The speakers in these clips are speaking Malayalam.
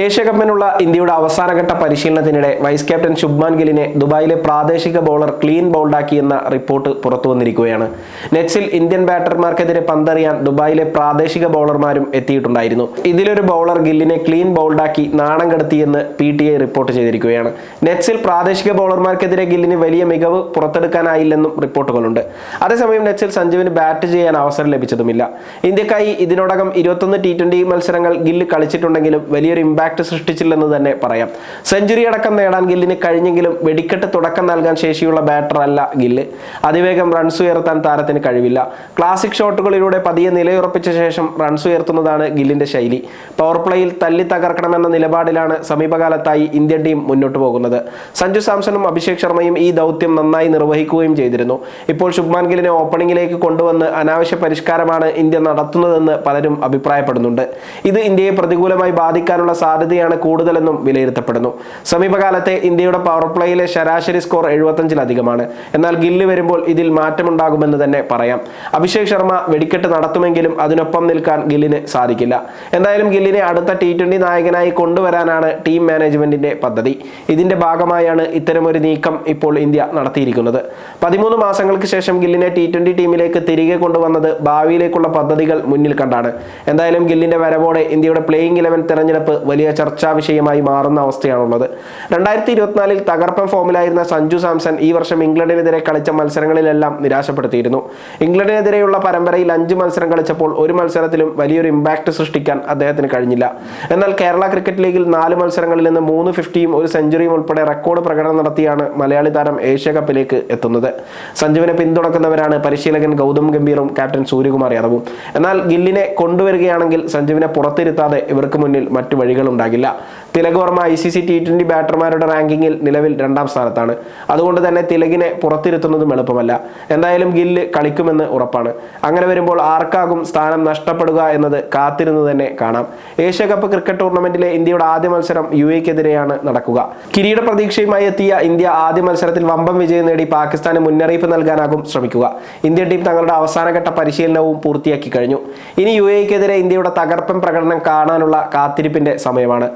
ഏഷ്യ കപ്പിനുള്ള ഇന്ത്യയുടെ അവസാനഘട്ട പരിശീലനത്തിനിടെ വൈസ് ക്യാപ്റ്റൻ ശുഭ്മാൻ ഗിലിനെ ദുബായിലെ പ്രാദേശിക ബൗളർ ക്ലീൻ ബൗൾഡാക്കിയെന്ന റിപ്പോർട്ട് പുറത്തു വന്നിരിക്കുകയാണ്. നെറ്റ്സിൽ ഇന്ത്യൻ ബാറ്റർമാർക്കെതിരെ പന്തറിയാൻ ദുബായിലെ പ്രാദേശിക ബൗളർമാരും എത്തിയിട്ടുണ്ടായിരുന്നു. ഇതിലൊരു ബൗളർ ഗില്ലിനെ ക്ലീൻ ബൗൾഡാക്കി നാണം കടത്തിയെന്ന് പി ടി ഐ റിപ്പോർട്ട് ചെയ്തിരിക്കുകയാണ്. നെറ്റ്സിൽ പ്രാദേശിക ബൗളർമാർക്കെതിരെ ഗില്ലിന് വലിയ മികവ് പുറത്തെടുക്കാനായില്ലെന്നും റിപ്പോർട്ടുകളുണ്ട്. അതേസമയം നെറ്റ്സിൽ സഞ്ജുവിന് ബാറ്റ് ചെയ്യാൻ അവസരം ലഭിച്ചതുമില്ല. ഇന്ത്യക്കായി ഇതിനോടകം ഇരുപത്തൊന്ന് ടി ട്വന്റി മത്സരങ്ങൾ ഗില്ല് കളിച്ചിട്ടുണ്ടെങ്കിലും വലിയൊരു സൃഷ്ടിച്ചില്ലെന്ന് തന്നെ പറയാം. സെഞ്ചുറി അടക്കം നേടാൻ ഗില്ലിന് കഴിഞ്ഞെങ്കിലും വെടിക്കെട്ട് തുടക്കം നൽകാൻ ശേഷിയുള്ള ബാറ്ററല്ല ഗില്ല്. അതിവേഗം റൺസ് ഉയർത്താൻ താരത്തിന് കഴിവില്ല. ക്ലാസിക് ഷോട്ടുകളിലൂടെ പതിയെ നിലയുറപ്പിച്ച ശേഷം റൺസ് ഉയർത്തുന്നതാണ് ഗില്ലിന്റെ ശൈലി. പവർ പ്ലേയിൽ തല്ലി തകർക്കണമെന്ന നിലപാടിലാണ് സമീപകാലത്തായി ഇന്ത്യൻ ടീം മുന്നോട്ട് പോകുന്നത്. സഞ്ജു സാംസണും അഭിഷേക് ശർമ്മയും ഈ ദൗത്യം നന്നായി നിർവഹിക്കുകയും ചെയ്തിരുന്നു. ഇപ്പോൾ ശുഭ്മാൻ ഗില്ലിനെ ഓപ്പണിംഗിലേക്ക് കൊണ്ടുവന്ന് അനാവശ്യ പരിഷ്കാരമാണ് ഇന്ത്യ നടത്തുന്നതെന്ന് പലരും അഭിപ്രായപ്പെടുന്നുണ്ട്. ഇത് ഇന്ത്യയെ പ്രതികൂലമായി ബാധിക്കാനുള്ള സാധ്യതയാണ് കൂടുതലെന്നും വിലയിരുത്തപ്പെടുന്നു. സമീപകാലത്തെ ഇന്ത്യയുടെ പവർ പ്ലേയിലെ ശരാശരി സ്കോർ എഴുപത്തഞ്ചിലധികമാണ് എന്നാൽ ഗില്ല് വരുമ്പോൾ ഇതിൽ മാറ്റമുണ്ടാകുമെന്ന് തന്നെ പറയാം. അഭിഷേക് ശർമ്മ വെടിക്കെട്ട് നടത്തുമെങ്കിലും അതിനൊപ്പം നിൽക്കാൻ ഗില്ലിന് സാധിക്കില്ല. എന്തായാലും ഗില്ലിനെ അടുത്ത ടി ട്വന്റി നായകനായി കൊണ്ടുവരാനാണ് ടീം മാനേജ്മെന്റിന്റെ പദ്ധതി. ഇതിന്റെ ഭാഗമായാണ് ഇത്തരമൊരു നീക്കം ഇപ്പോൾ ഇന്ത്യ നടത്തിയിരിക്കുന്നത്. പതിമൂന്ന് മാസങ്ങൾക്ക് ശേഷം ഗില്ലിനെ ടി ട്വന്റി ടീമിലേക്ക് തിരികെ കൊണ്ടുവന്നത് ഭാവിയിലേക്കുള്ള പദ്ധതികൾ മുന്നിൽ കണ്ടാണ്. എന്തായാലും ഗില്ലിന്റെ വരവോടെ ഇന്ത്യയുടെ പ്ലേയിങ് ഇലവൻ തെരഞ്ഞെടുപ്പ് വലിയ ചർച്ചാ വിഷയമായി മാറുന്ന അവസ്ഥയാണുള്ളത്. രണ്ടായിരത്തി ഇരുപത്തിനാലിൽ തകർപ്പൻ ഫോമിലായിരുന്ന സഞ്ജു സാംസൺ ഈ വർഷം ഇംഗ്ലണ്ടിനെതിരെ കളിച്ച മത്സരങ്ങളിലെല്ലാം നിരാശപ്പെടുത്തിയിരുന്നു. ഇംഗ്ലണ്ടിനെതിരെയുള്ള പരമ്പരയിൽ അഞ്ച് മത്സരം കളിച്ചപ്പോൾ ഒരു മത്സരത്തിലും വലിയൊരു ഇമ്പാക്ട് സൃഷ്ടിക്കാൻ അദ്ദേഹത്തിന് കഴിഞ്ഞില്ല. എന്നാൽ കേരള ക്രിക്കറ്റ് ലീഗിൽ നാല് മത്സരങ്ങളിൽ നിന്ന് മൂന്ന് ഫിഫ്റ്റിയും ഒരു സെഞ്ചുറിയും ഉൾപ്പെടെ റെക്കോർഡ് പ്രകടനം നടത്തിയാണ് മലയാളി താരം ഏഷ്യ കപ്പിലേക്ക് എത്തുന്നത്. സഞ്ജുവിനെ പിന്തുണക്കുന്നവരാണ് പരിശീലകൻ ഗൗതം ഗംഭീറും ക്യാപ്റ്റൻ സൂര്യകുമാർ യാദവും. എന്നാൽ ഗില്ലിനെ കൊണ്ടുവരികയാണെങ്കിൽ സഞ്ജുവിനെ പുറത്തിരുത്താതെ ഇവർക്ക് മുന്നിൽ മറ്റു വഴികളുണ്ടാകില്ല Tilak Varma I C C T twenty ബാറ്റർമാരുടെ റാങ്കിങ്ങിൽ നിലവിൽ രണ്ടാം സ്ഥാനത്താണ്. അതുകൊണ്ട് തന്നെ തിലകിനെ പുറത്തിരുത്തുന്നതും എളുപ്പമല്ല. എന്തായാലും ഗില്ല് കളിക്കുമെന്ന് ഉറപ്പാണ്. അങ്ങനെ വരുമ്പോൾ ആർക്കാകും സ്ഥാനം നഷ്ടപ്പെടുക എന്നത് കാത്തിരുന്നു തന്നെ കാണാം. ഏഷ്യ കപ്പ് ക്രിക്കറ്റ് ടൂർണമെന്റിലെ ഇന്ത്യയുടെ ആദ്യ മത്സരം യു എക്കെതിരെയാണ് നടക്കുക. കിരീട പ്രതീക്ഷയുമായി എത്തിയ ഇന്ത്യ ആദ്യ മത്സരത്തിൽ വമ്പം വിജയം നേടി പാകിസ്ഥാന് മുന്നറിയിപ്പ് നൽകാനാകും ശ്രമിക്കുക. ഇന്ത്യൻ ടീം തങ്ങളുടെ അവസാനഘട്ട പരിശീലനവും പൂർത്തിയാക്കി കഴിഞ്ഞു. ഇനി യു എക്കെതിരെ ഇന്ത്യയുടെ തകർപ്പൻ പ്രകടനം കാണാനുള്ള കാത്തിരിപ്പിന്റെ സമയമാണ്.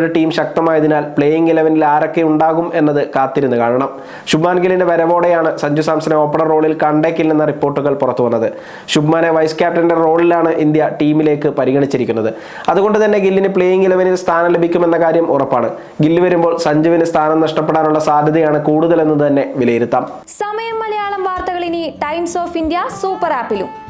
ഇന്ത്യയുടെ ടീം ശക്തമായതിനാൽ പ്ലേയിങ് ഇലവനിൽ ആരൊക്കെ ഉണ്ടാകും എന്നത് കാത്തിരുന്ന് കാണണം. ശുഭ്മാൻ ഗില്ലിന്റെ വരവോടെയാണ് സഞ്ജു സാംസനെ ഓപ്പണർ റോളിൽ കണ്ടേക്കില്ലെന്ന റിപ്പോർട്ടുകൾ പുറത്തു വന്നത്. ശുഭ്മാനെ വൈസ് ക്യാപ്റ്റന്റെ റോളിലാണ് ഇന്ത്യ ടീമിലേക്ക് പരിഗണിച്ചിരിക്കുന്നത്. അതുകൊണ്ട് തന്നെ ഗില്ലിന് പ്ലേയിങ് ഇലവനിൽ സ്ഥാനം ലഭിക്കുമെന്ന കാര്യം ഉറപ്പാണ്. ഗില്ല് വരുമ്പോൾ സഞ്ജുവിന് സ്ഥാനം നഷ്ടപ്പെടാനുള്ള സാധ്യതയാണ് കൂടുതലെന്ന് തന്നെ വിലയിരുത്താം. സമയം മലയാളം വാർത്തകൾ ഇനി ടൈംസ് ഓഫ് ഇന്ത്യ സൂപ്പർ ആപ്പിലും.